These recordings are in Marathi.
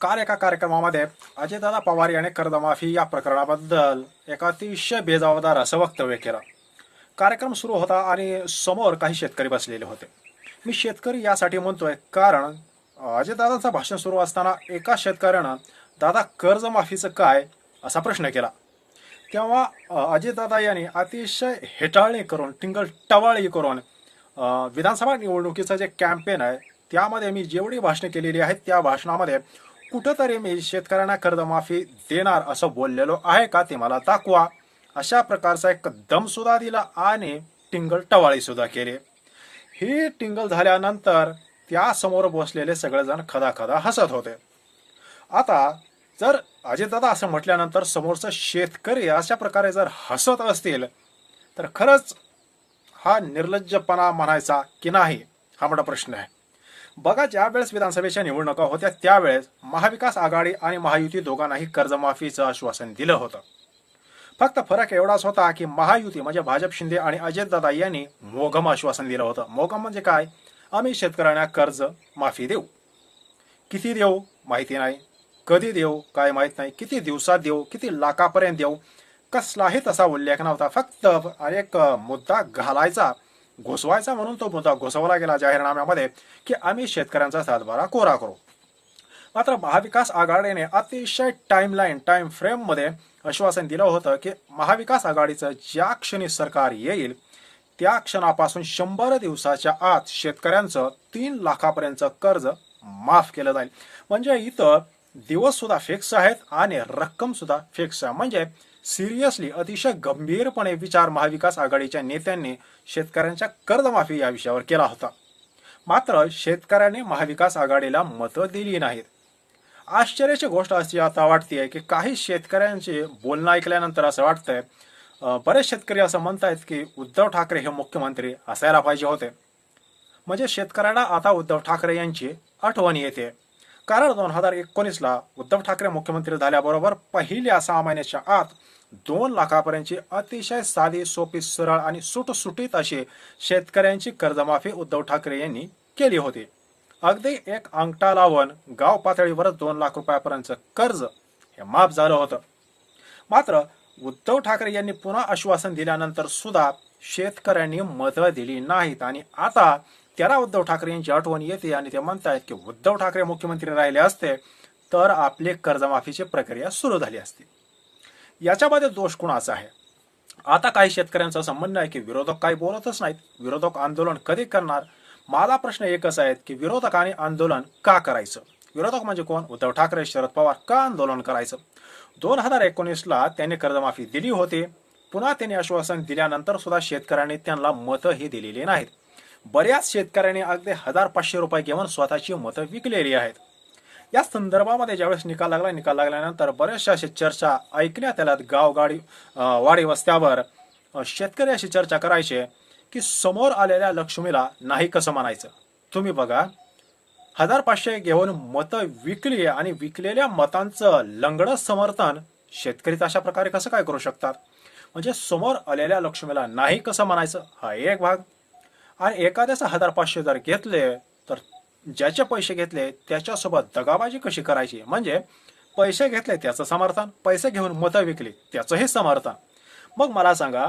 काल एका कार्यक्रमामध्ये अजयदादा पवार यांनी कर्जमाफी या प्रकरणाबद्दल एक अतिशय बेजबाबदार असं वक्तव्य केलं. कार्यक्रम सुरू होता आणि समोर काही शेतकरी बसलेले होते. मी शेतकरी यासाठी म्हणतोय कारण अजयदादांचं भाषण सुरू असताना एका शेतकऱ्यानं दादा कर्जमाफीचं काय? असा प्रश्न केला. तेव्हा अ, अजितदादा यांनी अतिशय हेटाळणी करून टिंगल टवाळी करून विधानसभा निवडणुकीचं जे कॅम्पेन आहे त्यामध्ये मी जेवढी भाषणे केलेली आहेत त्या भाषणामध्ये कुठंतरी मी शेतकऱ्यांना कर्जमाफी देणार असं बोललेलो आहे का ते मला दाखवा. अशा प्रकारचा एक दम सुद्धा दिला आणि टिंगल टवाळी सुद्धा केली. ही टिंगल झाल्यानंतर त्यासमोर बसलेले सगळेजण खदा खदा हसत होते. आता जर अजितदादा असं म्हटल्यानंतर समोरचं शेतकरी अशा प्रकारे जर हसत असतील तर खरंच हा निर्लज्जपणा म्हणायचा की नाही? हा मोठा प्रश्न आहे. बघा ज्या वेळेस विधानसभेच्या निवडणुका होत्या त्यावेळेस महाविकास आघाडी आणि महायुती दोघांनाही कर्जमाफीचं आश्वासन दिलं होतं. फक्त फरक एवढाच होता की महायुती म्हणजे भाजप शिंदे आणि अजितदादा यांनी मोघम आश्वासन दिलं होतं. मोघम म्हणजे काय? आम्ही शेतकऱ्यांना कर्ज माफी देऊ. किती देऊ माहिती नाही. कधी देऊ काय माहीत नाही. किती दिवसात देऊ किती लाखापर्यंत देऊ? कसलाही तसा उल्लेख नव्हता. फक्त एक मुद्दा घालायचा घोसवायचा म्हणून तो मुद्दा घोसवला गेला जाहीरनाम्यामध्ये की आम्ही शेतकऱ्यांचा सातबारा कोरा करू. मात्र महाविकास आघाडीने अतिशय टाईमलाईन टाइम फ्रेममध्ये आश्वासन दिलं होतं की महाविकास आघाडीचं ज्या क्षणी सरकार येईल त्या क्षणापासून शंभर दिवसाच्या आत शेतकऱ्यांचं तीन लाखापर्यंत कर्ज माफ केलं जाईल. म्हणजे इथं दिवस सुद्धा फिक्स आहेत आणि रक्कम सुद्धा फिक्स आहे. म्हणजे सिरियसली अतिशय गंभीरपणे विचार महाविकास आघाडीच्या नेत्यांनी शेतकऱ्यांच्या कर्जमाफी या विषयावर केला होता. मात्र शेतकऱ्यांनी महाविकास आघाडीला मतं दिली नाहीत. आश्चर्याची गोष्ट अशी आता वाटते की काही शेतकऱ्यांचे बोलणं ऐकल्यानंतर असं वाटतंय बरेच शेतकरी असं म्हणतायत की उद्धव ठाकरे हे मुख्यमंत्री असायला पाहिजे होते. म्हणजे शेतकऱ्याला आता उद्धव ठाकरे यांची आठवण येते. कारण दोन हजार एकोणीसला उद्धव ठाकरे मुख्यमंत्री झाल्याबरोबर पहिल्या सहा महिन्याच्या आत दोन लाखापर्यंतचे अतिशय साधे सोपे सरळ आणि सुटसुटीत असे शेतकऱ्यांची कर्जमाफी उद्धव ठाकरे यांनी केली होती. अगदी एक अंगठा लावून गाव पातळीवरच दोन लाख रुपयापर्यंतचं कर्ज हे माफ झालं होतं. मात्र उद्धव ठाकरे यांनी पुन्हा आश्वासन दिल्यानंतर सुद्धा शेतकऱ्यांनी मतं दिली नाहीत आणि आता त्याला उद्धव ठाकरे यांची आठवण येते आणि ते म्हणतायत की उद्धव ठाकरे मुख्यमंत्री राहिले असते तर आपली कर्जमाफीची प्रक्रिया सुरू झाली असती. याच्यामध्ये दोष कुणाचा आहे? आता काही शेतकऱ्यांचा संबंध आहे की विरोधक काही बोलतच नाहीत. विरोधक आंदोलन कधी करणार? माझा प्रश्न एकच आहे की विरोधकाने आंदोलन का करायचं? विरोधक म्हणजे कोण? उद्धव ठाकरे शरद पवार का आंदोलन करायचं? दोन हजार एकोणीसला त्यांनी कर्जमाफी दिली होती. पुन्हा त्यांनी आश्वासन दिल्यानंतर सुद्धा शेतकऱ्यांनी त्यांना मतं ही दिलेली नाहीत. बऱ्याच शेतकऱ्यांनी अगदी हजार पाचशे रुपये घेऊन स्वतःची मतं विकलेली आहेत. या संदर्भामध्ये ज्यावेळेस निकाल लागला निकाल लागल्यानंतर बऱ्याचशा अशा चर्चा ऐकण्यात आल्यात गावगाडी वाडी वस्त्यावर. शेतकरी अशी चर्चा करायचे की समोर आलेल्या लक्ष्मीला नाही कसं म्हणायचं? तुम्ही बघा हजार पाचशे घेऊन मतं विकली आणि विकलेल्या मतांचं लंगडं समर्थन शेतकरी अशा प्रकारे कसं काय करू शकतात? म्हणजे समोर आलेल्या लक्ष्मीला नाही कसं म्हणायचं? हा एक भाग. आणि एखाद्याचा हजार पाचशे जर घेतले तर ज्याचे पैसे घेतले त्याच्यासोबत दगाबाजी कशी करायची? म्हणजे पैसे घेतले त्याचं समर्थन पैसे घेऊन मतं विकली त्याचंही समर्थन. मग मला सांगा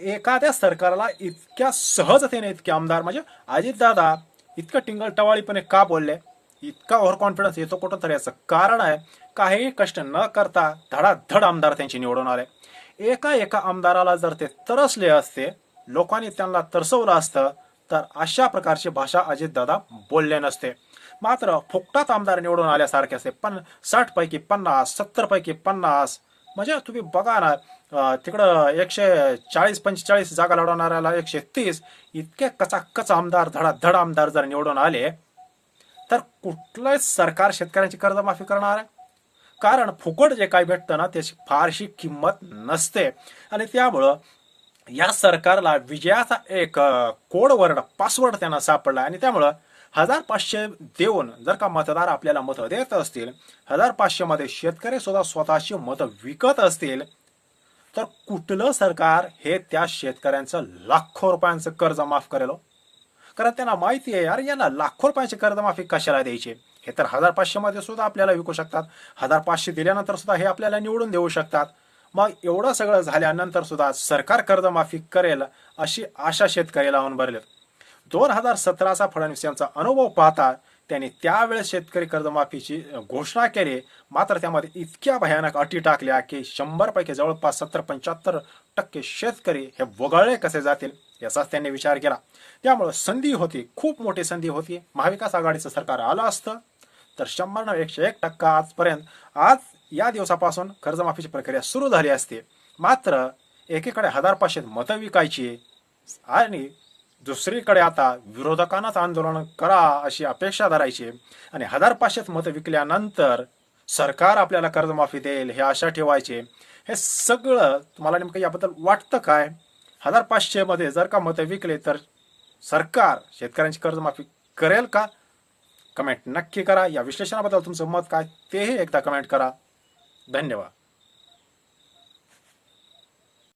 एखाद्या सरकारला इतक्या सहजतेने इतके आमदार म्हणजे अजितदादा इतकं टिंगल टवाळीपणे का बोलले? इतका ओव्हर कॉन्फिडन्स येतो कुठं तर याचं कारण आहे काहीही कष्ट न करता धडाधड आमदार त्यांची निवडून आले. एका एका आमदाराला जर ते तरसले असते लोकांनी त्यांना तरसवलं असतं तर अशा प्रकारची भाषा अजितदादा बोलले नसते. मात्र फुकटात आमदार निवडून आल्यासारखे असते पण साठ पैकी पन्नास सत्तर पैकी पन्नास म्हणजे तुम्ही बघा ना तिकडं एकशे चाळीस पंचेचाळीस जागा लढवणाऱ्याला एकशे तीस इतके कचाकच आमदार धडाधड आमदार जर निवडून आले तर कुठलंच सरकार शेतकऱ्यांची कर्जमाफी करणार? आहे कारण फुकट जे काही भेटतं ना त्याची फारशी किंमत नसते. आणि त्यामुळं या सरकारला विजयाचा एक कोड वर्ड पासवर्ड त्यांना सापडला आणि त्यामुळं हजार पाचशे देऊन जर का मतदार आपल्याला मतं देत असतील हजार पाचशे मध्ये शेतकरी सुद्धा स्वतःची मतं विकत असतील तर कुठलं सरकार हे त्या शेतकऱ्यांचं लाखो रुपयांचं कर्ज माफ करेल हो? कारण त्यांना माहिती आहे अरे यांना लाखो रुपयांची कर्जमाफी कशाला द्यायची? हे तर हजार पाचशे मध्ये सुद्धा आपल्याला विकू शकतात हजार पाचशे दिल्यानंतर सुद्धा हे आपल्याला निवडून देऊ शकतात. मग एवढं सगळं झाल्यानंतर सुद्धा सरकार कर्जमाफी करेल अशी आशा शेतकऱ्याला लावून भरलेत. दोन हजार सतराचा फडणवीस यांचा अनुभव पाहता त्यांनी त्यावेळेस शेतकरी कर्जमाफीची घोषणा केली. मात्र त्यामध्ये इतक्या भयानक अटी टाकल्या की शंभर पैकी जवळपास सत्तर पंच्याहत्तर टक्के शेतकरी हे वगळले कसे जातील याचाच त्यांनी विचार केला. त्यामुळे संधी होती खूप मोठी संधी होती. महाविकास आघाडीचं सरकार आलं असतं. तर शंभर नव्हे एकशे एक टक्का आजपर्यंत आज या दिवसापासून कर्जमाफीची प्रक्रिया सुरू झाली असते. मात्र एकीकडे हजार पाचशे मतं विकायची आणि दुसरीकडे आता विरोधकांनाच आंदोलन करा अशी अपेक्षा धरायची. आणि हजार पाचशेच मतं विकल्यानंतर सरकार आपल्याला कर्जमाफी देईल हे आशा ठेवायचे. हे सगळं तुम्हाला नेमकं याबद्दल वाटतं काय? हजार पाचशेमध्ये जर का मतं विकले तर सरकार शेतकऱ्यांची कर्जमाफी करेल का? कमेंट नक्की करा. या विश्लेषणाबद्दल तुमचं मत काय? तेही एकदा कमेंट करा. धन्यवाद.